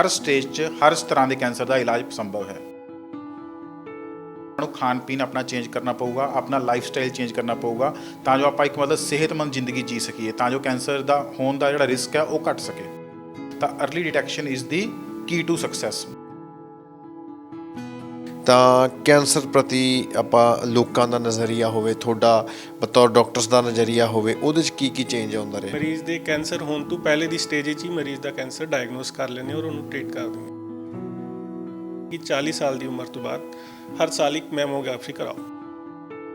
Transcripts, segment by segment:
ਹਰ stage 'ਚ ਹਰ ਤਰ੍ਹਾਂ ਦੇ ਕੈਂਸਰ ਦਾ ਇਲਾਜ ਸੰਭਵ ਹੈ। ਨੂੰ ਖਾਣ ਪੀਣ ਆਪਣਾ ਚੇਂਜ ਕਰਨਾ ਪਊਗਾ, ਆਪਣਾ ਲਾਈਫ ਸਟਾਈਲ ਚੇਂਜ ਕਰਨਾ ਪਊਗਾ, ਤਾਂ ਜੋ ਆਪਾਂ ਇੱਕ ਮਤਲਬ ਸਿਹਤਮੰਦ ਜ਼ਿੰਦਗੀ ਜੀ ਸਕੀਏ, ਤਾਂ ਜੋ ਕੈਂਸਰ ਦਾ ਹੋਣ ਦਾ ਜਿਹੜਾ ਰਿਸਕ ਹੈ ਉਹ ਘਟ ਸਕੇ। ਤਾਂ early detection is the key to success ਤਾਂ ਕੈਂਸਰ ਪ੍ਰਤੀ ਆਪਾਂ ਲੋਕਾਂ ਦਾ ਨਜ਼ਰੀਆ ਹੋਵੇ ਤੁਹਾਡਾ ਬਤੌਰ ਡਾਕਟਰਸ ਦਾ ਨਜ਼ਰੀਆ ਹੋਵੇ ਉਹਦੇ 'ਚ ਕੀ ਕੀ ਚੇਂਜ ਆਉਂਦਾ ਰਿਹਾ? ਮਰੀਜ਼ ਦੇ ਕੈਂਸਰ ਹੋਣ ਤੋਂ ਪਹਿਲੇ ਦੀ ਸਟੇਜ 'ਚ ਹੀ ਮਰੀਜ਼ ਦਾ ਕੈਂਸਰ ਡਾਇਗਨੋਸ ਕਰ ਲੈਂਦੇ ਔਰ ਉਹਨੂੰ ਟ੍ਰੀਟ ਕਰ ਦਿੰਦੇ ਕਿ 40 ਸਾਲ ਦੀ ਉਮਰ ਤੋਂ ਬਾਅਦ ਹਰ ਸਾਲ ਇੱਕ ਮੈਮੋਗ੍ਰਾਫੀ ਕਰਾਓ।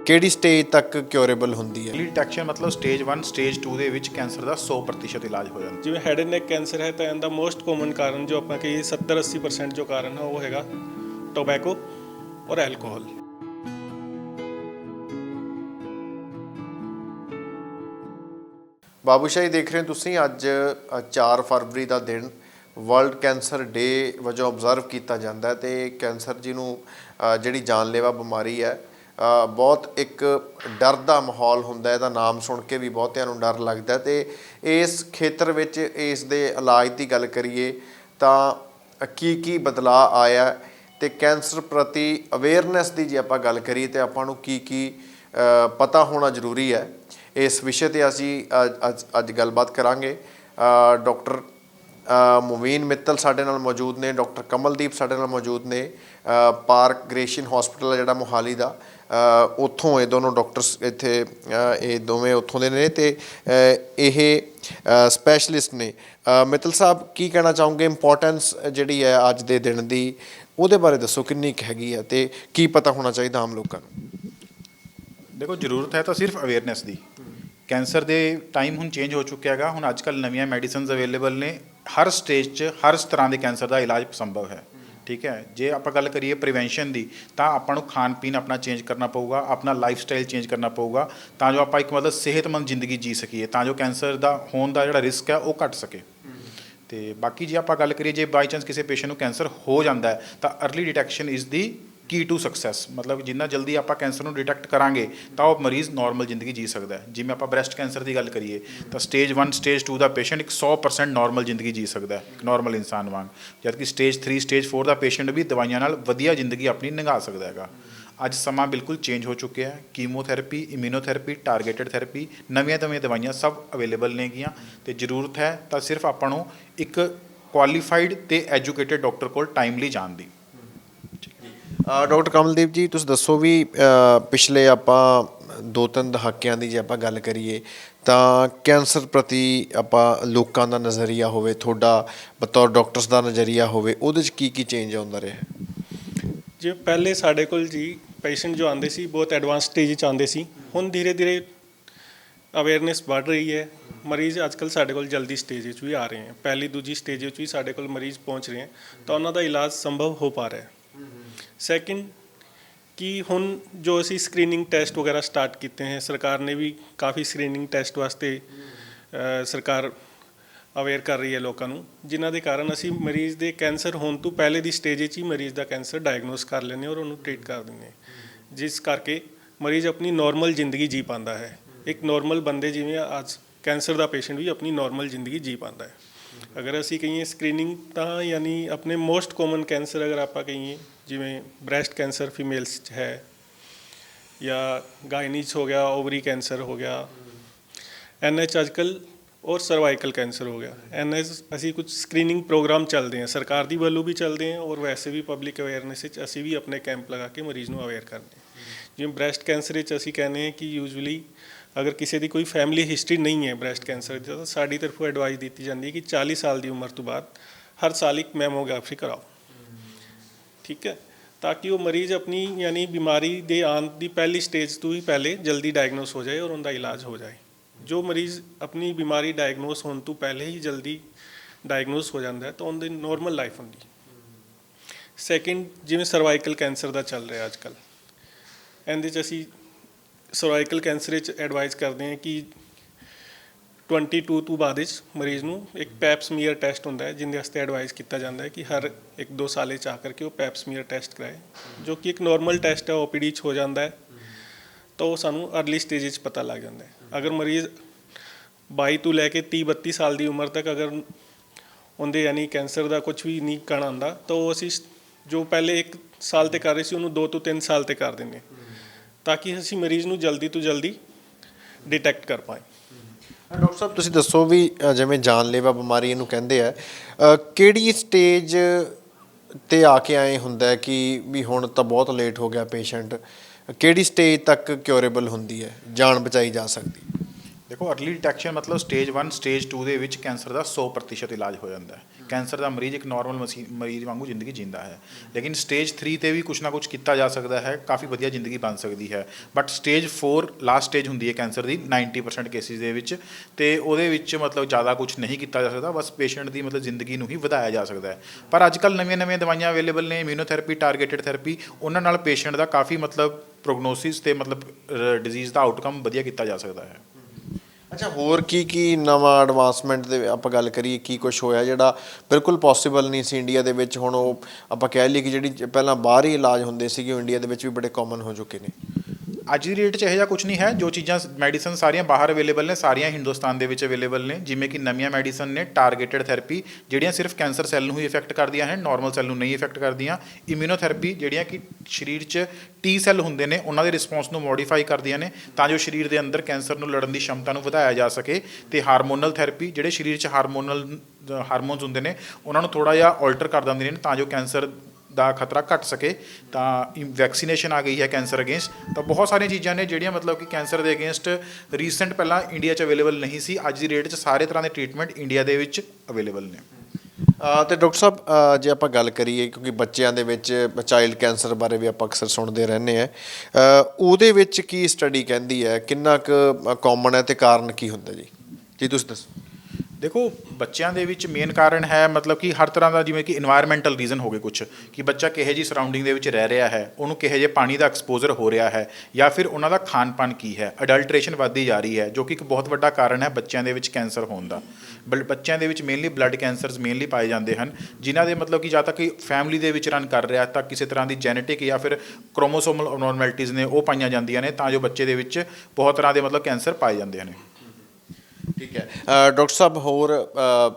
ਕਿਹੜੀ ਸਟੇਜ ਤੱਕ ਕਿਉਰੇਬਲ ਹੁੰਦੀ ਹੈ? ਡਿਟੈਕਸ਼ਨ ਮਤਲਬ ਸਟੇਜ 1 ਸਟੇਜ 2 ਦੇ ਵਿੱਚ ਕੈਂਸਰ ਦਾ 100% ਇਲਾਜ ਹੋ ਜਾਂਦਾ। ਜਿਵੇਂ ਹੈਡ ਐਂਡ ਨੈਕ ਕੈਂਸਰ ਹੈ ਤਾਂ ਇਹਦਾ ਮੋਸਟ ਕਾਮਨ ਕਾਰਨ ਜੋ ਆਪਾਂ ਕਹੀਏ 70-80% ਜੋ ਕਾਰਨ ਹੈ ਉਹ ਹੈਗਾ ਟੋਬੈਕੋ ਔਰ ਐਲਕੋਹਲ ਬਾਬੂਸ਼ਾਹੀ ਦੇਖ ਰਹੇ ਹੋ ਤੁਸੀਂ ਅੱਜ ਅ, 4 ਫਰਵਰੀ ਦਾ ਦਿਨ ਵਰਲਡ ਕੈਂਸਰ ਡੇ ਵਜੋਂ ਆਬਜ਼ਰਵ ਕੀਤਾ ਜਾਂਦਾ ਹੈ ਤੇ ਕੈਂਸਰ ਜੀ ਨੂੰ ਜਿਹੜੀ ਜਾਨਲੇਵਾ ਬਿਮਾਰੀ ਹੈ ਬਹੁਤ ਇੱਕ ਡਰ ਦਾ ਮਾਹੌਲ ਹੁੰਦਾ ਇਹਦਾ ਨਾਮ ਸੁਣ ਕੇ ਵੀ ਬਹੁਤਿਆਂ ਨੂੰ ਡਰ ਲੱਗਦਾ ਹੈ ਤੇ ਇਸ ਖੇਤਰ ਵਿੱਚ ਇਸ ਦੇ ਇਲਾਜ ਦੀ ਗੱਲ ਕਰੀਏ ਤਾਂ ਕੀ ਕੀ ਬਦਲਾਅ ਆਇਆ ਤੇ ਕੈਂਸਰ ਪ੍ਰਤੀ ਅਵੇਅਰਨੈਸ ਦੀ ਜੇ ਆਪਾਂ ਗੱਲ ਕਰੀਏ ਤੇ ਆਪਾਂ ਨੂੰ ਕੀ ਕੀ ਪਤਾ ਹੋਣਾ ਜ਼ਰੂਰੀ ਹੈ ਇਸ ਵਿਸ਼ੇ ਤੇ ਅਸੀਂ ਅੱਜ- ਅੱਜ ਗੱਲਬਾਤ ਕਰਾਂਗੇ। ਅ, ਡਾਕਟਰ ਮੁਵੀਨ ਮਿੱਤਲ ਸਾਡੇ ਨਾਲ ਮੌਜੂਦ ਨੇ ਡਾਕਟਰ ਕਮਲਦੀਪ ਸਾਡੇ ਨਾਲ ਮੌਜੂਦ ਨੇ ਪਾਰਕ ਗ੍ਰੇਸ਼ੀਅਨ ਹਸਪੀਟਲ ਜਿਹੜਾ ਮੋਹਾਲੀ ਦਾ। ਉੱਥੋਂ ਇਹ ਦੋਨੋਂ ਡਾਕਟਰਸ ਇੱਥੇ ਇਹ ਦੋਵੇਂ ਉੱਥੋਂ ਦੇ ਨੇ ਤੇ ਇਹ ਸਪੈਸ਼ਲਿਸਟ ਨੇ। ਮਿੱਤਲ ਸਾਹਿਬ, ਕੀ ਕਹਿਣਾ ਚਾਹੋਗੇ ਇੰਪੋਰਟੈਂਸ ਜਿਹੜੀ ਹੈ ਅੱਜ ਦੇ ਦਿਨ ਦੀ? ਉਹਦੇ ਬਾਰੇ ਦੱਸੋ ਕਿੰਨੀ ਕੁ ਹੈਗੀ ਹੈ ਤੇ ਕੀ ਪਤਾ ਹੋਣਾ ਚਾਹੀਦਾ ਆਮ ਲੋਕਾਂ ਨੂੰ? ਦੇਖੋ, ਜ਼ਰੂਰਤ ਹੈ ਤਾਂ ਸਿਰਫ ਅਵੇਅਰਨੈਸ ਦੀ। ਕੈਂਸਰ ਦੇ ਟਾਈਮ ਹੁਣ ਚੇਂਜ ਹੋ ਚੁੱਕਿਆ ਹੈਗਾ। ਹੁਣ ਅੱਜ ਕੱਲ ਨਵੀਆਂ ਮੈਡੀਸਿਨਸ ਅਵੇਲੇਬਲ ਨੇ। ਹਰ ਸਟੇਜ 'ਚ ਹਰ ਤਰ੍ਹਾਂ ਦੇ ਕੈਂਸਰ ਦਾ ਇਲਾਜ ਸੰਭਵ ਹੈ। ਠੀਕ ਹੈ? ਜੇ ਆਪਾਂ ਗੱਲ ਕਰੀਏ ਪ੍ਰੀਵੈਂਸ਼ਨ ਦੀ, ਤਾਂ ਆਪਾਂ ਨੂੰ ਖਾਣ ਪੀਣ ਆਪਣਾ ਚੇਂਜ ਕਰਨਾ ਪਊਗਾ, ਆਪਣਾ ਲਾਈਫ ਸਟਾਈਲ ਚੇਂਜ ਕਰਨਾ ਪਊਗਾ, ਤਾਂ ਜੋ ਆਪਾਂ ਇੱਕ ਮਤਲਬ ਸਿਹਤਮੰਦ ਜ਼ਿੰਦਗੀ ਜੀ ਸਕੀਏ, ਤਾਂ ਜੋ ਕੈਂਸਰ ਦਾ, ਹੋਣ ਦਾ ਜਿਹੜਾ ਰਿਸਕ ਹੈ ਉਹ ਘਟ ਸਕੇ। ਤੇ ਬਾਕੀ ਜੇ ਆਪਾਂ ਗੱਲ ਕਰੀਏ, ਜੇ ਬਾਈ ਚਾਂਸ ਕਿਸੇ ਪੇਸ਼ੈਂਟ ਨੂੰ ਕੈਂਸਰ ਹੋ ਜਾਂਦਾ ਹੈ, ਤਾਂ early detection is the key to success ਮਤਲਬ ਜਿੰਨਾ ਜਲਦੀ ਆਪਾਂ ਕੈਂਸਰ ਨੂੰ ਡਿਟੈਕਟ ਕਰਾਂਗੇ, ਤਾਂ ਉਹ ਮਰੀਜ਼ ਨਾਰਮਲ ਜ਼ਿੰਦਗੀ ਜੀ ਸਕਦਾ ਹੈ। ਜਿਵੇਂ ਆਪਾਂ ਬ੍ਰੈਸਟ ਕੈਂਸਰ ਦੀ ਗੱਲ ਕਰੀਏ, ਤਾਂ ਸਟੇਜ 1 ਸਟੇਜ 2 ਦਾ ਪੇਸ਼ੈਂਟ ਇੱਕ 100% ਨਾਰਮਲ ਜ਼ਿੰਦਗੀ ਜੀ ਸਕਦਾ ਹੈ, ਇੱਕ ਨਾਰਮਲ ਇਨਸਾਨ ਵਾਂਗ। ਜਦਕਿ ਸਟੇਜ 3 ਸਟੇਜ 4 ਦਾ ਪੇਸ਼ੈਂਟ ਵੀ ਦਵਾਈਆਂ ਨਾਲ ਵਧੀਆ ਜ਼ਿੰਦਗੀ ਆਪਣੀ ਨਿਭਾ ਸਕਦਾ ਹੈਗਾ। ਅੱਜ ਸਮਾਂ ਬਿਲਕੁਲ ਚੇਂਜ ਹੋ ਚੁੱਕਿਆ ਹੈ। ਕੀਮੋਥੈਰੇਪੀ ਇਮਿਊਨੋਥੈਰੇਪੀ ਟਾਰਗੇਟਡ ਥੈਰੇਪੀ ਨਵੀਆਂ ਨਵੀਆਂ ਦਵਾਈਆਂ ਸਭ ਅਵੇਲੇਬਲ ਨੇਗੀਆਂ ਤੇ ਜ਼ਰੂਰਤ ਹੈ ਤਾਂ ਸਿਰਫ ਆਪਾਂ ਨੂੰ ਇੱਕ ਕੁਆਲੀਫਾਈਡ ਤੇ ਐਜੂਕੇਟਿਡ ਡਾਕਟਰ ਕੋਲ ਟਾਈਮਲੀ ਜਾਣ ਦੀ। ਡਾਕਟਰ ਕਮਲਦੀਪ ਜੀ, ਤੁਸੀਂ ਦੱਸੋ ਵੀ ਪਿਛਲੇ ਆਪਾਂ ਦੋ ਤਿੰਨ ਦਹਾਕਿਆਂ ਦੀ ਜੇ ਆਪਾਂ ਗੱਲ ਕਰੀਏ, ਤਾਂ ਕੈਂਸਰ ਪ੍ਰਤੀ ਆਪਾਂ ਲੋਕਾਂ ਦਾ ਨਜ਼ਰੀਆ ਹੋਵੇ, ਤੁਹਾਡਾ ਬਤੌਰ ਡਾਕਟਰਸ ਦਾ ਨਜ਼ਰੀਆ ਹੋਵੇ, ਉਹਦੇ 'ਚ ਕੀ ਕੀ ਚੇਂਜ ਆਉਂਦਾ ਰਿਹਾ? ਜੇ ਪਹਿਲੇ ਸਾਡੇ ਕੋਲ ਜੀ ਪੇਸ਼ੈਂਟ ਜੋ ਆਉਂਦੇ ਸੀ, ਬਹੁਤ ਐਡਵਾਂਸ ਸਟੇਜ 'ਚ ਆਉਂਦੇ ਸੀ, ਹੁਣ ਧੀਰੇ ਧੀਰੇ ਅਵੇਅਰਨੈਸ ਵੱਧ ਰਹੀ ਹੈ। ਮਰੀਜ਼ ਅੱਜਕੱਲ ਸਾਡੇ ਕੋਲ ਜਲਦੀ ਸਟੇਜ 'ਚ ਵੀ ਆ ਰਹੇ ਹਨ ਪਹਿਲੀ ਦੂਜੀ ਸਟੇਜ ਵਿੱਚ ਵੀ ਸਾਡੇ ਕੋਲ ਮਰੀਜ਼ ਪਹੁੰਚ ਰਹੇ ਹਨ ਤਾਂ ਉਹਨਾਂ ਦਾ ਇਲਾਜ ਸੰਭਵ ਹੋ ਪਾ ਰਿਹਾ ਹੈ। ਸੈਕਿੰਡ ਕਿ ਹੁਣ ਜੋ ਅਸੀਂ ਸਕਰੀਨਿੰਗ ਟੈਸਟ ਵਗੈਰਾ ਸਟਾਰਟ ਕੀਤੇ ਹੈ, ਸਰਕਾਰ ਨੇ ਵੀ ਕਾਫੀ ਸਕਰੀਨਿੰਗ ਟੈਸਟ ਵਾਸਤੇ ਸਰਕਾਰ ਅਵੇਅਰ ਕਰ ਰਹੀ ਹੈ ਲੋਕਾਂ ਨੂੰ, ਜਿਨ੍ਹਾਂ ਦੇ ਕਾਰਨ ਅਸੀਂ ਮਰੀਜ਼ ਦੇ ਕੈਂਸਰ ਹੋਣ ਤੋਂ ਪਹਿਲੇ ਦੀ ਸਟੇਜ 'ਚ ਹੀ ਮਰੀਜ਼ ਦਾ ਕੈਂਸਰ ਡਾਇਗਨੋਸ ਕਰ ਲੈਂਦੇ ਔਰ ਉਹਨੂੰ ਟ੍ਰੀਟ ਕਰ ਦਿੰਦੇ ਹਾਂ। ਜਿਸ ਕਰਕੇ ਮਰੀਜ਼ ਆਪਣੀ ਨਾਰਮਲ ਜ਼ਿੰਦਗੀ ਜੀ ਪਾਉਂਦਾ ਹੈ। ਇੱਕ ਨਾਰਮਲ ਬੰਦੇ ਜਿਵੇਂ ਅੱਜ ਕੈਂਸਰ ਦਾ ਪੇਸ਼ੈਂਟ ਵੀ ਆਪਣੀ ਨਾਰਮਲ ਜ਼ਿੰਦਗੀ ਜੀ ਪਾਉਂਦਾ ਹੈ। ਅਗਰ ਅਸੀਂ ਕਹੀਏ ਸਕਰੀਨਿੰਗ ਤਾਂ ਯਾਨੀ ਆਪਣੇ ਮੋਸਟ ਕਾਮਨ ਕੈਂਸਰ ਅਗਰ ਆਪਾਂ ਕਹੀਏ ਜਿਵੇਂ ਬ੍ਰੈਸਟ ਕੈਂਸਰ ਫੀਮੇਲਸ 'ਚ ਹੈ ਜਾਂ ਗਾਇਨੀ 'ਚ ਹੋ ਗਿਆ ਓਵਰੀ ਕੈਂਸਰ ਹੋ ਗਿਆ ਐਨਐਚ ਅੱਜਕੱਲ ਔਰ ਸਰਵਾਈਕਲ ਕੈਂਸਰ ਹੋ ਗਿਆ ਐਨਐਚ ਅਸੀਂ ਕੁਝ ਸਕਰੀਨਿੰਗ ਪ੍ਰੋਗਰਾਮ ਚੱਲਦੇ ਆ ਸਰਕਾਰ ਦੀ ਵੱਲੋਂ ਵੀ ਚੱਲਦੇ ਆ ਔਰ ਵੈਸੇ ਵੀ ਪਬਲਿਕ ਅਵੇਅਰਨੈਸ ਵਿੱਚ ਅਸੀਂ ਵੀ ਆਪਣੇ ਕੈਂਪ ਲਗਾ ਕੇ ਮਰੀਜ਼ ਨੂੰ ਅਵੇਅਰ ਕਰਦੇ ਹਾਂ ਜਿਵੇਂ ਬ੍ਰੈਸਟ ਕੈਂਸਰ ਵਿੱਚ ਅਸੀਂ ਕਹਿੰਦੇ ਹਾਂ ਕਿ ਯੂਜੂਅਲੀ ਅਗਰ ਕਿਸੇ ਦੀ ਕੋਈ ਫੈਮਿਲੀ ਹਿਸਟਰੀ ਨਹੀਂ ਹੈ ਬ੍ਰੈਸਟ ਕੈਂਸਰ ਦੀ ਤਾਂ ਸਾਡੀ ਤਰਫੋਂ ਐਡਵਾਈਸ ਦਿੱਤੀ ਜਾਂਦੀ ਹੈ ਕਿ 40 ਸਾਲ ਦੀ ਉਮਰ ਤੋਂ ਬਾਅਦ ਹਰ ਸਾਲ ਇੱਕ ਮੈਮੋਗ੍ਰਾਫੀ ਕਰਾਓ ਠੀਕ ਹੈ, ਤਾਂ ਕਿ ਉਹ ਮਰੀਜ਼ ਆਪਣੀ ਯਾਨੀ ਬਿਮਾਰੀ ਦੇ ਆਉਣ ਦੀ ਪਹਿਲੀ ਸਟੇਜ ਤੋਂ ਹੀ ਪਹਿਲੇ ਜਲਦੀ ਡਾਇਗਨੋਸ ਹੋ ਜਾਏ ਔਰ ਉਹਦਾ ਇਲਾਜ ਹੋ ਜਾਏ। ਜੋ ਮਰੀਜ਼ ਆਪਣੀ ਬਿਮਾਰੀ ਡਾਇਗਨੋਸ ਹੋਣ ਤੋਂ ਪਹਿਲੇ ਹੀ ਜਲਦੀ ਡਾਇਗਨੋਸ ਹੋ ਜਾਂਦਾ ਹੈ, ਤਾਂ ਉਹਦੀ ਨਾਰਮਲ ਲਾਈਫ ਹੁੰਦੀ ਸੈਕਿੰਡ ਜਿਵੇਂ ਸਰਵਾਈਕਲ ਕੈਂਸਰ ਦਾ ਚੱਲ ਰਿਹਾ ਅੱਜ ਕੱਲ ਇਹਦੇ 'ਚ ਅਸੀਂ ਸਰਵਾਈਕਲ ਕੈਂਸਰ ਵਿੱਚ ਐਡਵਾਈਸ ਕਰਦੇ ਹਾਂ ਕਿ 22 ਤੋਂ ਬਾਅਦ ਵਿੱਚ ਮਰੀਜ਼ ਨੂੰ ਇੱਕ ਪੈਪ ਸਮੀਅਰ ਟੈਸਟ ਹੁੰਦਾ ਹੈ, ਜਿੰਦੇ ਵਾਸਤੇ ਐਡਵਾਈਸ ਕੀਤਾ ਜਾਂਦਾ ਹੈ ਕਿ ਹਰ 1-2 ਸਾਲੇ ਚ ਆ ਕਰਕੇ ਉਹ ਪੈਪ ਸਮੀਅਰ ਟੈਸਟ ਕਰਾਏ, ਜੋ ਕਿ ਇੱਕ ਨਾਰਮਲ ਟੈਸਟ ਹੈ ਓਪੀਡੀ ਚ ਹੋ ਜਾਂਦਾ ਹੈ, ਤਾਂ ਉਹ ਸਾਨੂੰ ਅਰਲੀ ਸਟੇਜ ਵਿੱਚ ਪਤਾ ਲੱਗ ਜਾਂਦਾ ਹੈ। ਅਗਰ ਮਰੀਜ਼ 22 ਤੋਂ ਲੈ ਕੇ 30 32 ਸਾਲ ਦੀ ਉਮਰ ਤੱਕ ਅਗਰ ਉਹਦੇ ਯਾਨੀ ਕੈਂਸਰ ਦਾ ਕੁਝ ਵੀ ਨਹੀਂ ਕਣ ਆਉਂਦਾ, ਤਾਂ ਉਹ ਅਸੀਂ ਜੋ ਪਹਿਲੇ 1 ਸਾਲ ਤੇ ਕਰ ਰਹੇ ਸੀ, ਉਹਨੂੰ 2 ਤੋਂ 3 ਸਾਲ ਤੇ ਕਰ ਦਿੰਦੇ ਤਾਂ ਕਿ ਅਸੀਂ ਮਰੀਜ਼ ਨੂੰ ਜਲਦੀ ਤੋਂ ਜਲਦੀ ਡਿਟੈਕਟ ਕਰ ਪਾਏ ਡਾਕਟਰ ਸਾਹਿਬ ਤੁਸੀਂ ਦੱਸੋ ਵੀ ਅ, ਜਿਵੇਂ ਜਾਨਲੇਵਾ ਬਿਮਾਰੀ ਇਹਨੂੰ ਕਹਿੰਦੇ ਆ ਅ, ਕਿਹੜੀ ਸਟੇਜ ਤੇ ਆ ਕੇ ਆਏ ਹੁੰਦਾ ਹੈ ਕਿ ਵੀ ਹੁਣ ਤਾਂ ਬਹੁਤ ਲੇਟ ਹੋ ਗਿਆ ਪੇਸ਼ੈਂਟ ਕਿਹੜੀ ਸਟੇਜ ਤੱਕ ਕਿਉਰੇਬਲ ਹੁੰਦੀ ਹੈ ਜਾਨ ਬਚਾਈ ਜਾ ਸਕਦੀ? ਹੈ ਦੇਖੋ ਅਰਲੀ ਡਿਟੈਕਸ਼ਨ ਮਤਲਬ ਸਟੇਜ 1 ਸਟੇਜ 2 ਦੇ ਵਿੱਚ ਕੈਂਸਰ ਦਾ 100% ਇਲਾਜ ਹੋ ਜਾਂਦਾ ਹੈ। ਕੈਂਸਰ ਦਾ ਮਰੀਜ਼ ਇੱਕ ਨਾਰਮਲ ਮਰੀਜ਼ ਵਾਂਗੂ ਜ਼ਿੰਦਗੀ ਜਿੰਦਾ ਹੈ। ਲੇਕਿਨ ਸਟੇਜ 3 ਤੇ ਵੀ ਕੁਝ ਨਾ ਕੁਝ ਕੀਤਾ ਜਾ ਸਕਦਾ ਹੈ, ਕਾਫੀ ਵਧੀਆ ਜ਼ਿੰਦਗੀ ਬਣ ਸਕਦੀ ਹੈ। ਬਟ ਸਟੇਜ 4 ਲਾਸਟ ਸਟੇਜ ਹੁੰਦੀ ਹੈ ਕੈਂਸਰ ਦੀ 90% ਕੇਸਿਸ ਦੇ ਵਿੱਚ। ਤੇ ਉਹਦੇ ਵਿੱਚ ਮਤਲਬ ਜ਼ਿਆਦਾ ਕੁਝ ਨਹੀਂ ਕੀਤਾ ਜਾ ਸਕਦਾ, ਬਸ ਪੇਸ਼ੈਂਟ ਦੀ ਮਤਲਬ ਜ਼ਿੰਦਗੀ ਨੂੰ ਹੀ ਵਧਾਇਆ ਜਾ ਸਕਦਾ ਹੈ। ਪਰ ਅੱਜ ਕੱਲ ਨਵੀਆਂ ਨਵੀਆਂ ਦਵਾਈਆਂ ਅਵੇਲੇਬਲ ਨੇ ਇਮਿਊਨੋਥੈਰੇਪੀ ਟਾਰਗੇਟਡ ਥੈਰੇਪੀ ਉਹਨਾਂ ਨਾਲ ਪੇਸ਼ੈਂਟ ਦਾ ਕਾਫੀ ਮਤਲਬ ਪ੍ਰੋਗਨੋਸਿਸ ਤੇ ਮਤਲਬ ਡਿਜ਼ੀਜ਼ ਦਾ ਆਊਟਕਮ ਵਧੀਆ ਕੀਤਾ ਜਾ ਸਕਦਾ ਹੈ। ਅੱਛਾ, ਹੋਰ ਕੀ ਕੀ ਨਵਾਂ ਐਡਵਾਂਸਮੈਂਟ ਦੇ ਆਪਾਂ ਗੱਲ ਕਰੀਏ, ਕੀ ਕੁਝ ਹੋਇਆ ਜਿਹੜਾ ਬਿਲਕੁਲ ਪੋਸੀਬਲ ਨਹੀਂ ਸੀ ਇੰਡੀਆ ਦੇ ਵਿੱਚ? ਹੁਣ ਉਹ ਆਪਾਂ ਕਹਿ ਲਈਏ ਕਿ ਜਿਹੜੀ ਪਹਿਲਾਂ ਬਾਹਰ ਹੀ ਇਲਾਜ ਹੁੰਦੇ ਸੀਗੇ, ਉਹ ਇੰਡੀਆ ਦੇ ਵਿੱਚ ਵੀ ਬੜੇ ਕਾਮਨ ਹੋ ਚੁੱਕੇ ਨੇ। ਅੱਜ ਦੀ ਰੇਟ 'ਚ ਇਹੋ ਜਿਹਾ ਕੁਝ ਨਹੀਂ ਹੈ। ਜੋ ਚੀਜ਼ਾਂ ਮੈਡੀਸਨ ਸਾਰੀਆਂ ਬਾਹਰ ਅਵੇਲੇਬਲ ਨੇ, ਸਾਰੀਆਂ ਹਿੰਦੁਸਤਾਨ ਦੇ ਵਿੱਚ ਅਵੇਲੇਬਲ ਨੇ। ਜਿਵੇਂ ਕਿ ਨਵੀਆਂ ਮੈਡੀਸਨ ਨੇ ਟਾਰਗੇਟਡ ਥੈਰੇਪੀ ਜਿਹੜੀਆਂ ਸਿਰਫ ਕੈਂਸਰ ਸੈੱਲ ਨੂੰ ਹੀ ਇਫੈਕਟ ਕਰਦੀਆਂ ਹਨ ਨਾਰਮਲ ਸੈੱਲ ਨੂੰ ਨਹੀਂ ਇਫੈਕਟ ਕਰਦੀਆਂ। ਇਮਿਊਨੋਥੈਰੇਪੀ ਜਿਹੜੀਆਂ ਕਿ ਸਰੀਰ 'ਚ ਟੀ ਸੈੱਲ ਹੁੰਦੇ ਨੇ, ਉਹਨਾਂ ਦੇ ਰਿਸਪੌਂਸ ਨੂੰ ਮੋਡੀਫਾਈ ਕਰਦੀਆਂ ਨੇ, ਤਾਂ ਜੋ ਸਰੀਰ ਦੇ ਅੰਦਰ ਕੈਂਸਰ ਨੂੰ ਲੜਨ ਦੀ ਸ਼ਮਤਾ ਨੂੰ ਵਧਾਇਆ ਜਾ ਸਕੇ। ਤੇ ਹਾਰਮੋਨਲ ਥੈਰੇਪੀ ਜਿਹੜੇ ਸਰੀਰ 'ਚ ਹਾਰਮੋਨਲ ਹਾਰਮੋਨਸ ਹੁੰਦੇ ਨੇ, ਉਹਨਾਂ ਨੂੰ ਥੋੜਾ ਜਿਹਾ ਆਲਟਰ ਕਰ ਦਿੰਦੇ ਨੇ, ਤਾਂ ਜੋ ਕੈਂਸਰ ਦਾ ਖਤਰਾ ਘਟ ਸਕੇ ਤਾਂ ਵੈਕਸੀਨੇਸ਼ਨ ਆ ਗਈ ਹੈ ਕੈਂਸਰ ਅਗੇਂਸਟ ਤਾਂ ਬਹੁਤ ਸਾਰੀਆਂ ਚੀਜ਼ਾਂ ਨੇ ਜਿਹੜੀਆਂ ਮਤਲਬ ਕਿ ਕੈਂਸਰ ਦੇ ਅਗੇਂਸਟ ਰੀਸੈਂਟ ਪਹਿਲਾਂ ਇੰਡੀਆ 'ਚ ਅਵੇਲੇਬਲ ਨਹੀਂ ਸੀ ਅੱਜ ਦੀ ਰੇਟ 'ਚ ਸਾਰੇ ਤਰ੍ਹਾਂ ਦੇ ਟ੍ਰੀਟਮੈਂਟ ਇੰਡੀਆ ਦੇ ਵਿੱਚ ਅਵੇਲੇਬਲ ਨੇ। ਅ, ਤੇ ਡਾਕਟਰ ਸਾਹਿਬ ਜੇ ਆਪਾਂ ਗੱਲ ਕਰੀਏ ਕਿਉਂਕਿ ਬੱਚਿਆਂ ਦੇ ਵਿੱਚ ਚਾਈਲਡ ਕੈਂਸਰ ਬਾਰੇ ਵੀ ਆਪਾਂ ਅਕਸਰ ਸੁਣਦੇ ਰਹਿੰਦੇ ਆ ਉਹਦੇ ਵਿੱਚ ਕੀ ਸਟੱਡੀ ਕਹਿੰਦੀ ਹੈ? ਕਿੰਨਾ ਕੁ ਕਾਮਨ ਹੈ ਤੇ ਕਾਰਨ ਕੀ ਹੁੰਦਾ ਜੀ? ਜੀ ਤੁਸੀਂ ਦੱਸੋ। ਦੇਖੋ, ਬੱਚਿਆਂ ਦੇ ਵਿੱਚ ਮੇਨ ਕਾਰਨ ਹੈ, ਮਤਲਬ ਕਿ ਹਰ ਤਰ੍ਹਾਂ ਦਾ ਜਿਵੇਂ ਕਿ এনवायरमेंटਲ ਰੀਜ਼ਨ ਹੋਗੇ ਕੁਝ ਕਿ ਬੱਚਾ ਕਿਹੇ ਜੀ ਸਰਾਊਂਡਿੰਗ ਦੇ ਵਿੱਚ ਰਹਿ ਰਿਹਾ ਹੈ, ਉਹਨੂੰ ਕਿਹੇ ਜੇ ਪਾਣੀ ਦਾ ਐਕਸਪੋਜ਼ਰ ਹੋ ਰਿਹਾ ਹੈ, ਜਾਂ ਫਿਰ ਉਹਨਾਂ ਦਾ ਖਾਣ-ਪਾਨ ਕੀ ਹੈ ਅਡਲਟਰੇਸ਼ਨ ਵੱਧਦੀ ਜਾ ਰਹੀ ਹੈ, ਜੋ ਕਿ ਇੱਕ ਬਹੁਤ ਵੱਡਾ ਕਾਰਨ ਹੈ ਬੱਚਿਆਂ ਦੇ ਵਿੱਚ ਕੈਂਸਰ ਹੋਣ ਦਾ। ਬੱਚਿਆਂ ਦੇ ਵਿੱਚ ਮੇਨਲੀ ਬਲੱਡ ਕੈਂਸਰਸ ਮੇਨਲੀ ਪਾਏ ਜਾਂਦੇ ਹਨ, ਜਿਨ੍ਹਾਂ ਦੇ ਮਤਲਬ ਕਿ ਜਾਂ ਤਾਂ ਕਿ ਫੈਮਿਲੀ ਦੇ ਵਿੱਚ ਰਨ ਕਰ ਰਿਹਾ ਤਾਂ ਕਿਸੇ ਤਰ੍ਹਾਂ ਦੀ ਜੈਨੇਟਿਕ ਜਾਂ ਫਿਰ ਕ੍ਰੋਮੋਸੋਮਲ ਅਬਨੋਰਮੈਲਟੀਜ਼ ਨੇ ਉਹ ਪਾਈਆਂ ਜਾਂਦੀਆਂ ਨੇ, ਤਾਂ ਜੋ ਬੱਚੇ ਦੇ ਵਿੱਚ ਬਹੁਤ ਤਰ੍ਹਾਂ ਦੇ ਮਤਲਬ ਕੈਂਸਰ ਪਾਏ ਜਾਂਦੇ ਹਨ ਠੀਕ ਹੈ। ਅ, ਡਾਕਟਰ ਸਾਹਿਬ ਹੋਰ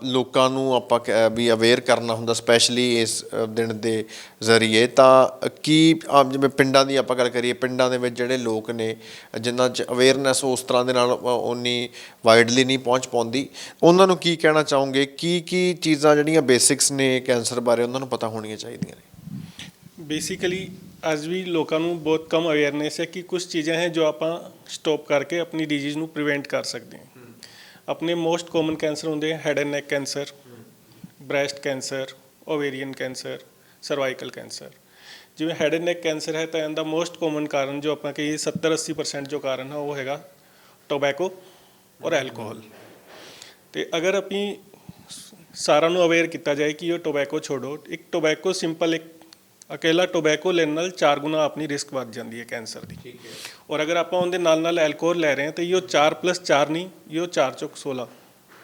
ਲੋਕਾਂ ਨੂੰ ਆਪਾਂ ਕਹਿ- ਵੀ ਅਵੇਅਰ ਕਰਨਾ ਹੁੰਦਾ ਸਪੈਸ਼ਲੀ ਇਸ ਦਿਨ ਦੇ ਜ਼ਰੀਏ ਤਾਂ ਕੀ ਆਮ ਜਿਵੇਂ ਪਿੰਡਾਂ ਦੀ ਆਪਾਂ ਗੱਲ ਕਰੀਏ ਪਿੰਡਾਂ ਦੇ ਵਿੱਚ ਜਿਹੜੇ ਲੋਕ ਨੇ ਜਿਨ੍ਹਾਂ 'ਚ ਅਵੇਅਰਨੈਸ ਉਸ ਤਰ੍ਹਾਂ ਦੇ ਨਾਲ ਉਨੀ ਵਾਈਡਲੀ ਨਹੀਂ ਪਹੁੰਚ ਪਾਉਂਦੀ ਉਹਨਾਂ ਨੂੰ ਕੀ ਕਹਿਣਾ ਚਾਹੋਗੇ? ਕੀ ਕੀ ਚੀਜ਼ਾਂ ਜਿਹੜੀਆਂ ਬੇਸਿਕਸ ਨੇ ਕੈਂਸਰ ਬਾਰੇ ਉਹਨਾਂ ਨੂੰ ਪਤਾ ਹੋਣੀਆਂ ਚਾਹੀਦੀਆਂ ਨੇ? ਬੇਸਿਕਲੀ ਅੱਜ ਵੀ ਲੋਕਾਂ ਨੂੰ ਬਹੁਤ ਕਮ ਅਵੇਅਰਨੈਸ ਹੈ ਕਿ ਕੁਝ ਚੀਜ਼ਾਂ ਹੈ ਜੋ ਆਪਾਂ ਸਟਾਪ ਕਰਕੇ ਆਪਣੀ ਡਿਜ਼ੀਜ਼ ਨੂੰ ਪ੍ਰੀਵੈਂਟ ਕਰ ਸਕਦੇ ਹਾਂ। ਆਪਣੇ ਮੋਸਟ ਕਾਮਨ ਕੈਂਸਰ ਹੁੰਦੇ head and neck cancer breast cancer ovarian cancer cervical cancer. ਜਿਵੇਂ ਹੈਡ ਐਂਡ ਨੈਕ ਕੈਂਸਰ ਹੈ ਤਾਂ ਇਹਦਾ ਮੋਸਟ ਕਾਮਨ ਕਾਰਨ ਜੋ ਆਪਾਂ ਕਹੀਏ 70 80% ਜੋ ਕਾਰਨ ਹੈ, ਉਹ ਹੈਗਾ ਟੋਬੈਕੋ ਔਰ ਐਲਕੋਹਲ ਤੇ ਅਗਰ ਆਪਣੀ ਸਾਰਿਆਂ ਨੂੰ ਅਵੇਅਰ ਕੀਤਾ ਜਾਏ ਕਿ ਇਹ ਟੋਬੈਕੋ ਛੋੜੋ, ਇੱਕ ਟੋਬੈਕੋ ਸਿੰਪਲ ਇੱਕ ਅਕੇਲਾ ਟੋਬੈਕੋ ਲੈਣ ਨਾਲ 4 ਗੁਣਾ ਆਪਣੀ ਰਿਸਕ ਵੱਧ ਜਾਂਦੀ ਹੈ ਕੈਂਸਰ ਦੀ। ਠੀਕ ਹੈ। ਔਰ ਅਗਰ ਆਪਾਂ ਉਹਦੇ ਨਾਲ ਨਾਲ ਐਲਕੋਹਲ ਲੈ ਰਹੇ ਹਾਂ ਤਾਂ ਇਹ 4 4 ਨਹੀਂ ਇਹ 4 ਚੁੱਕ 16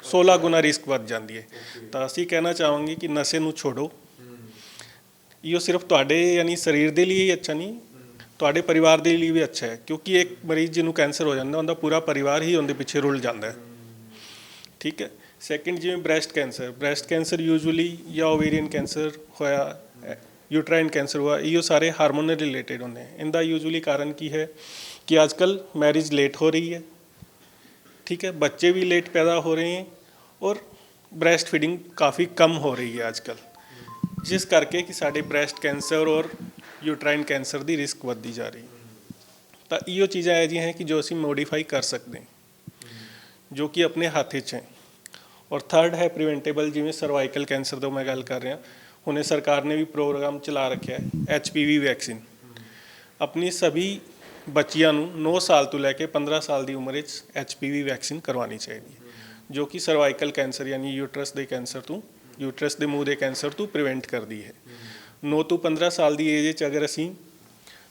16 ਗੁਣਾ ਰਿਸਕ ਵੱਧ ਜਾਂਦੀ ਹੈ। ਤਾਂ ਅਸੀਂ ਕਹਿਣਾ ਚਾਹਾਂਗੇ ਕਿ ਨਸ਼ੇ ਨੂੰ ਛੋੜੋ। ਇਹ ਸਿਰਫ ਤੁਹਾਡੇ ਯਾਨੀ ਸਰੀਰ ਦੇ ਲਈ ਹੀ ਅੱਛਾ ਨਹੀਂ ਤੁਹਾਡੇ ਪਰਿਵਾਰ ਦੇ ਲਈ ਵੀ ਅੱਛਾ ਹੈ ਕਿਉਂਕਿ ਇੱਕ ਮਰੀਜ਼ ਜਿਹਨੂੰ ਕੈਂਸਰ ਹੋ ਜਾਂਦਾ ਉਹਦਾ ਪੂਰਾ ਪਰਿਵਾਰ ਹੀ ਉਹਦੇ ਪਿੱਛੇ ਰੁਲ ਜਾਂਦਾ ਹੈ। ਠੀਕ ਹੈ। ਸੈਕਿੰਡ ਜਿਵੇਂ breast cancer breast cancer usually ਜਾਂ ਓਵੇਰੀਅਨ ਕੈਂਸਰ ਹੋਇਆ ਯੂਟਰਾਈਨ ਕੈਂਸਰ ਹੁਆ ਇਹ ਸਾਰੇ ਹਾਰਮੋਨਲ ਰਿਲੇਟਡ ਹੁੰਦੇ ਹਨ ਇਹਦਾ ਯੂਜੂਲੀ ਕਾਰਨ ਕੀ ਹੈ ਕਿ ਅੱਜਕੱਲ ਮੈਰਿਜ ਲੇਟ ਹੋ ਰਹੀ ਹੈ ठीक है बच्चे भी लेट पैदा हो रहे हैं और ब्रेस्ट फीडिंग काफ़ी कम हो रही है आजकल ਜਿਸ ਕਰਕੇ ਕਿ ਸਾਡੇ ਬ੍ਰੈਸਟ ਕੈਂਸਰ ਔਰ ਯੂਟਰਾਈਨ ਕੈਂਸਰ ਦੀ ਰਿਸਕ ਵੱਧਦੀ ਜਾ ਰਹੀ ਹੈ ਤਾਂ ਇਹੋ ਚੀਜ਼ਾਂ ਹੈ ਜਿਹੀਆਂ ਕਿ ਜੋ ਅਸੀਂ ਮੋਡੀਫਾਈ ਕਰ ਸਕਦੇ ਹਾਂ ਜੋ ਕਿ ਆਪਣੇ ਹੱਥ 'ਚ ਹੈ ਔਰ ਥਰਡ ਹੈ ਪ੍ਰੀਵੈਂਟੇਬਲ ਜਿਵੇਂ ਸਰਵਾਈਕਲ ਕੈਂਸਰ ਤੋਂ ਮੈਂ ਗੱਲ ਕਰ ਰਿਹਾ ਹੁਣੇ ਸਰਕਾਰ ਨੇ ਵੀ ਪ੍ਰੋਗਰਾਮ ਚਲਾ ਰੱਖਿਆ ਹੈ ਐਚਪੀਵੀ ਵੈਕਸੀਨ ਆਪਣੀ ਸਭੀ ਬੱਚਿਆਂ ਨੂੰ 9 ਸਾਲ ਤੋਂ ਲੈ ਕੇ 15 ਸਾਲ ਦੀ ਉਮਰ ਵਿੱਚ ਐਚਪੀਵੀ ਵੈਕਸੀਨ ਕਰਵਾਉਣੀ ਚਾਹੀਦੀ ਹੈ, ਜੋ ਕਿ ਸਰਵਾਈਕਲ ਕੈਂਸਰ ਯਾਨੀ ਯੂਟਰਸ ਦੇ ਕੈਂਸਰ ਤੋਂ ਯੂਟਰਸ ਦੇ ਮੂੰਹ ਦੇ ਕੈਂਸਰ ਤੋਂ ਪ੍ਰੀਵੈਂਟ ਕਰਦੀ ਹੈ। 9 ਤੋਂ 15 ਸਾਲ ਦੀ ਏਜ ਵਿੱਚ ਅਗਰ ਅਸੀਂ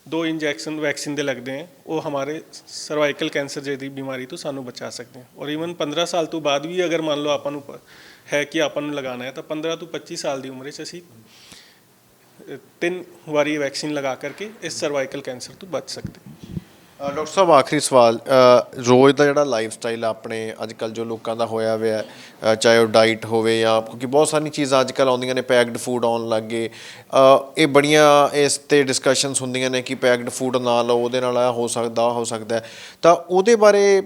ਦੋ ਇੰਜੈਕਸ਼ਨ ਵੈਕਸੀਨ ਦੇ ਲੱਗਦੇ हैं ਉਹ ਹਮਾਰੇ ਸਰਵਾਈਕਲ ਕੈਂਸਰ ਜਿਹਦੀ ਬਿਮਾਰੀ ਤੋਂ ਸਾਨੂੰ ਬਚਾ ਸਕਦੇ ਹਨ ਔਰ ਇਵਨ 15 ਸਾਲ ਤੋਂ ਬਾਅਦ ਵੀ ਅਗਰ ਮੰਨ ਲਓ ਆਪਾਂ ਨੂੰ ਹੈ ਕਿ ਆਪਾਂ ਨੂੰ ਲਗਾਉਣਾ ਹੈ, ਤਾਂ 15 ਤੋਂ 25 ਸਾਲ ਦੀ ਉਮਰ ਵਿੱਚ ਅਸੀਂ ਤਿੰਨ ਵਾਰੀ ਵੈਕਸੀਨ ਲਗਾ ਕਰਕੇ ਇਸ ਸਰਵਾਈਕਲ ਕੈਂਸਰ ਤੋਂ ਬਚ ਸਕਦੇ ਡਾਕਟਰ ਸਾਹਿਬ, ਆਖਰੀ ਸਵਾਲ ਰੋਜ਼ ਦਾ ਜਿਹੜਾ ਲਾਈਫ ਸਟਾਈਲ ਆਪਣੇ ਅੱਜ ਕੱਲ ਜੋ ਲੋਕਾਂ ਦਾ ਹੋਇਆ ਹੋਇਆ ਚਾਹੇ ਉਹ ਡਾਈਟ ਹੋਵੇ ਜਾਂ ਕਿਉਂਕਿ ਬਹੁਤ ਸਾਰੀਆਂ ਚੀਜ਼ਾਂ ਅੱਜ ਕੱਲ ਆਉਂਦੀਆਂ ਨੇ, ਪੈਕਡ ਫੂਡ ਆਉਣ ਲੱਗ ਗਏ। ਇਹ ਬੜੀਆਂ ਇਸ ਤੇ ਡਿਸਕਸ਼ਨਸ ਹੁੰਦੀਆਂ ਨੇ ਕਿ ਪੈਕਡ ਫੂਡ ਨਾ ਲਓ, ਉਹਦੇ ਨਾਲ ਇਹ ਹੋ ਸਕਦਾ ਉਹ ਹੋ ਸਕਦਾ ਤਾਂ ਉਹਦੇ ਬਾਰੇ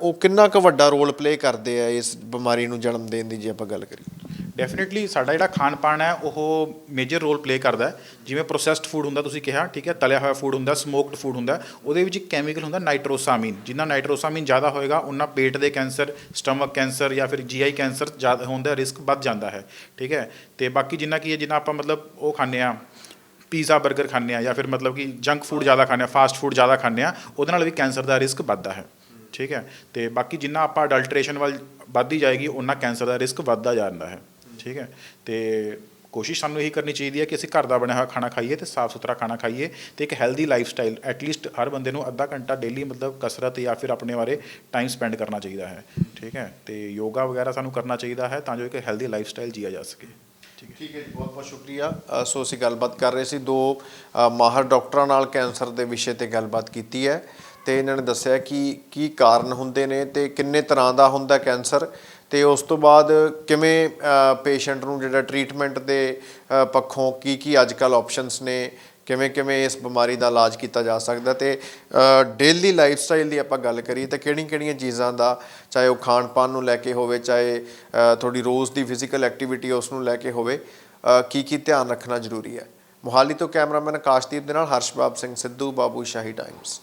ਉਹ ਕਿੰਨਾ ਕੁ ਵੱਡਾ ਰੋਲ ਪਲੇ ਕਰਦੇ ਆ ਇਸ ਬਿਮਾਰੀ ਨੂੰ ਜਨਮ ਦੇਣ ਦੀ, ਜੇ ਆਪਾਂ ਗੱਲ ਕਰੀਏ? ਡੈਫੀਨਿਟਲੀ ਸਾਡਾ ਜਿਹੜਾ ਖਾਣ ਪਾਣ ਹੈ, ਉਹ ਮੇਜਰ ਰੋਲ ਪਲੇ ਕਰਦਾ ਜਿਵੇਂ ਪ੍ਰੋਸੈਸਡ ਫੂਡ ਹੁੰਦਾ, ਤੁਸੀਂ ਕਿਹਾ, ਠੀਕ ਹੈ, ਤਲਿਆ ਹੋਇਆ ਫੂਡ ਹੁੰਦਾ ਸਮੋਕਡ ਫੂਡ ਹੁੰਦਾ, ਉਹਦੇ ਵਿੱਚ ਕੈਮੀਕਲ ਹੁੰਦਾ ਨਾਈਟ੍ਰੋਸਾਮੀਨ ਜਿੰਨਾ ਨਾਈਟ੍ਰੋਸਾਮੀਨ ਜ਼ਿਆਦਾ ਹੋਏਗਾ ਉਹਨਾਂ ਪੇਟ ਦੇ ਕੈਂਸਰ ਸਟਮਕ ਕੈਂਸਰ ਜਾਂ ਫਿਰ ਜੀਆਈ ਕੈਂਸਰ ਜ਼ਿਆਦਾ ਹੋਣ ਦਾ ਰਿਸਕ ਵੱਧ ਜਾਂਦਾ ਹੈ, ਠੀਕ ਹੈ। ਤੇ ਬਾਕੀ ਜਿੰਨਾ ਕੀ ਹੈ, ਜਿੰਨਾ ਆਪਾਂ ਮਤਲਬ ਉਹ ਖਾਂਦੇ ਆ ਪੀਜ਼ਾ 버ਗਰ ਖਾਂਦੇ ਆ ਜਾਂ ਫਿਰ ਮਤਲਬ ਕਿ ਜੰਕ ਫੂਡ ਜ਼ਿਆਦਾ ਖਾਂਦੇ ਆ ਫਾਸਟ ਫੂਡ ਜ਼ਿਆਦਾ ਖਾਂਦੇ ਆ ਉਹਦੇ ਨਾਲ ਵੀ ਕੈਂਸਰ ਦਾ ਰਿਸਕ ਵੱਧਦਾ ਹੈ, ਠੀਕ ਹੈ। ਤੇ ਬਾਕੀ ਜਿੰਨਾ ਆਪਾਂ ਅਡਲਟ੍ਰੇਸ਼ਨ ਵੱਲ ਵੱਧਦੀ ਜਾਏਗੀ ਉਹਨਾਂ ਕੈਂਸਰ ਦਾ ਰਿਸਕ ਵੱਧਦਾ ਜਾਂਦਾ ਹੈ। ਠੀਕ ਹੈ? ਤੇ ਕੋਸ਼ਿਸ਼ ਸਾਨੂੰ ਇਹੀ ਕਰਨੀ ਚਾਹੀਦੀ ਹੈ ਕਿ ਅਸੀਂ ਘਰ ਦਾ ਬਣਿਆ ਹੋਇਆ ਖਾਣਾ ਖਾਈਏ ਤੇ ਸਾਫ਼ ਸੁਥਰਾ ਖਾਣਾ ਖਾਈਏ ਤੇ ਇੱਕ ਹੈਲਦੀ ਲਾਈਫ ਸਟਾਈਲ ਐਟਲੀਸਟ ਹਰ ਬੰਦੇ ਨੂੰ ਅੱਧਾ ਘੰਟਾ ਡੇਲੀ ਮਤਲਬ ਕਸਰਤ ਜਾਂ ਫਿਰ ਆਪਣੇ ਬਾਰੇ ਟਾਈਮ ਸਪੈਂਡ ਕਰਨਾ ਚਾਹੀਦਾ ਹੈ, ਠੀਕ ਹੈ? ਤੇ ਯੋਗਾ ਵਗੈਰਾ ਸਾਨੂੰ ਕਰਨਾ ਚਾਹੀਦਾ ਹੈ ਤਾਂ ਜੋ ਇੱਕ ਹੈਲਦੀ ਲਾਈਫ ਸਟਾਈਲ ਜੀਆ ਜਾ ਸਕੇ, ਠੀਕ ਹੈ? ਠੀਕ ਹੈ ਜੀ, ਬਹੁਤ ਬਹੁਤ ਸ਼ੁਕਰੀਆ। ਸੋ ਅਸੀਂ ਗੱਲਬਾਤ ਕਰ ਰਹੇ ਸੀ ਦੋ ਮਾਹਰ ਡਾਕਟਰਾਂ ਨਾਲ ਕੈਂਸਰ ਦੇ ਵਿਸ਼ੇ ਤੇ ਗੱਲਬਾਤ ਕੀਤੀ ਹੈ ਤੇ ਇਹਨਾਂ ਨੇ ਦੱਸਿਆ ਕਿ ਕੀ ਕਾਰਨ ਹੁੰਦੇ ਨੇ ਤੇ ਕਿੰਨੇ ਤਰ੍ਹਾਂ ਦਾ ਹੁੰਦਾ ਕੈਂਸਰ ਤੇ ਉਸ ਤੋਂ ਬਾਅਦ ਕਿਵੇਂ ਪੇਸ਼ੈਂਟ ਨੂੰ ਜਿਹੜਾ ਟ੍ਰੀਟਮੈਂਟ ਦੇ ਪੱਖੋਂ ਕੀ ਕੀ ਅੱਜ ਕੱਲ ਆਪਸ਼ਨਸ ਨੇ, ਕਿਵੇਂ ਕਿਵੇਂ ਇਸ ਬਿਮਾਰੀ ਦਾ ਇਲਾਜ ਕੀਤਾ ਜਾ ਸਕਦਾ ਤੇ ਡੇਲੀ ਲਾਈਫ ਸਟਾਈਲ ਦੀ ਆਪਾਂ ਗੱਲ ਕਰੀਏ ਤਾਂ ਕਿਹੜੀਆਂ ਕਿਹੜੀਆਂ ਚੀਜ਼ਾਂ ਦਾ, ਚਾਹੇ ਉਹ ਖਾਣ ਪਾਣ ਨੂੰ ਲੈ ਕੇ ਹੋਵੇ, ਚਾਹੇ ਤੁਹਾਡੀ ਰੋਜ਼ ਦੀ ਫਿਜ਼ੀਕਲ ਐਕਟੀਵਿਟੀ ਉਸ ਨੂੰ ਲੈ ਕੇ ਹੋਵੇ ਕੀ ਕੀ ਧਿਆਨ ਰੱਖਣਾ ਜ਼ਰੂਰੀ ਹੈ? ਮੋਹਾਲੀ ਤੋਂ ਕੈਮਰਾਮੈਨ ਆਕਾਸ਼ਦੀਪ ਦੇ ਨਾਲ ਹਰਸ਼ਬਾਬ ਸਿੰਘ ਸਿੱਧੂ, ਬਾਬੂ ਸ਼ਾਹੀ ਟਾਈਮਸ